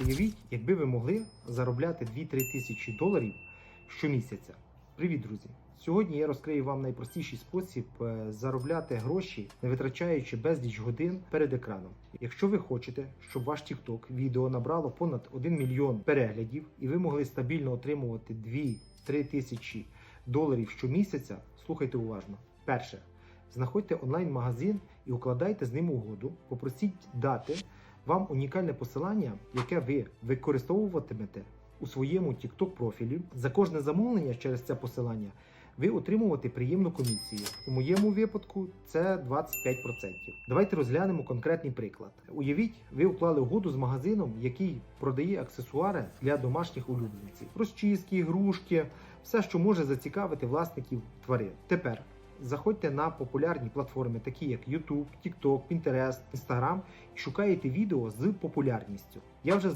Уявіть, якби ви могли заробляти 2-3 тисячі доларів щомісяця. Привіт, друзі! Сьогодні я розкрию вам найпростіший спосіб е, заробляти гроші, не витрачаючи безліч годин перед екраном. Якщо ви хочете, щоб ваш TikTok відео набрало понад 1 мільйон переглядів і ви могли стабільно отримувати 2-3 тисячі доларів щомісяця, слухайте уважно. Перше, знаходьте онлайн-магазин і укладайте з ним угоду. Попросіть дати вам унікальне посилання, яке ви використовуватимете у своєму TikTok профілі. За кожне замовлення через це посилання ви отримувати приємну комісію. У моєму випадку це 25%. Давайте розглянемо конкретний приклад. Уявіть, ви уклали угоду з магазином, який продає аксесуари для домашніх улюбленців, розчіски, ігрушки, все, що може зацікавити власників тварин. Тепер заходьте на популярні платформи, такі як YouTube, TikTok, Pinterest, Instagram, і шукаєте відео з популярністю. Я вже